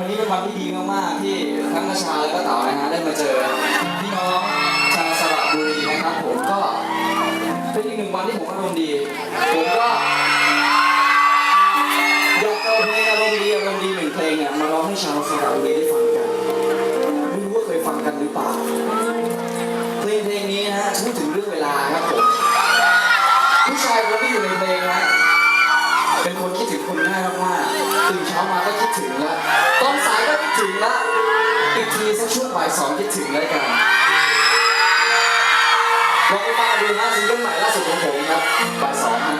วันนี้เป็นวันที่ดีมากๆที่ทั้งนาชาและก็เต๋านะฮะได้มาเจอพี่น้องชาวสระบุรีนะครับ ผมก็เป็นอีกหนึ่งวันที่ผมอารมณ์ดี ผมก็อยากจะเอาเพลงอารมณ์ดีอารมณ์ดีหนึ่งเพลงเนี่ยมาร้องให้ชาวสระบุรีได้ฟังกันไม่รู้ว่าเคยฟังกันหรือเปล่าเพลงเพลงนี้นะฮะพูดถึงเรื่องเวลาครับผมผู้ชายคนที่อยู่ในเพล ช่วงบ่ายสองคิดถึงด้วยกันลองไปฟังดูนะซิงเกิลใหม่ล่าสุดของผมครับบ่ายสองฮะ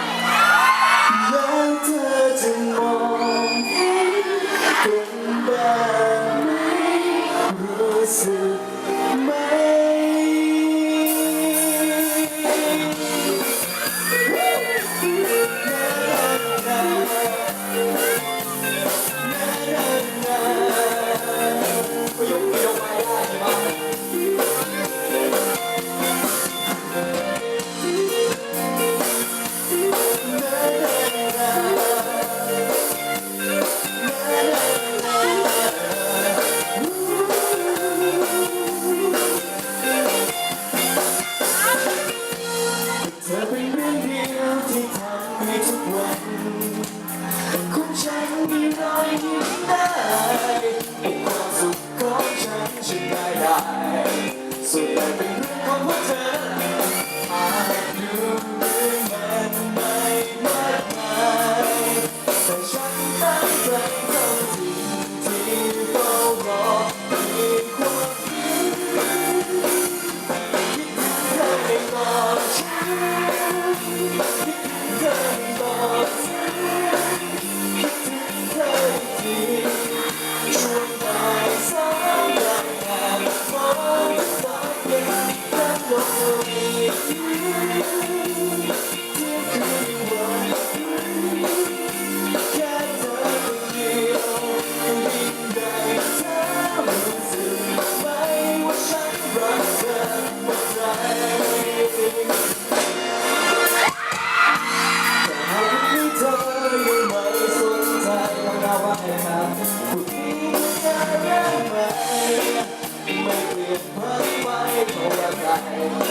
เพิ่งไว้ตัวใจ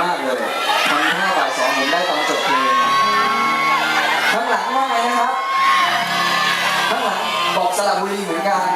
มากเลยทำท่าบ่ายสองผมได้ตอนจบเพลงข้างหลังว่าไงนะครับ ข้างหลังบอกสระบุรีเหมือนกัน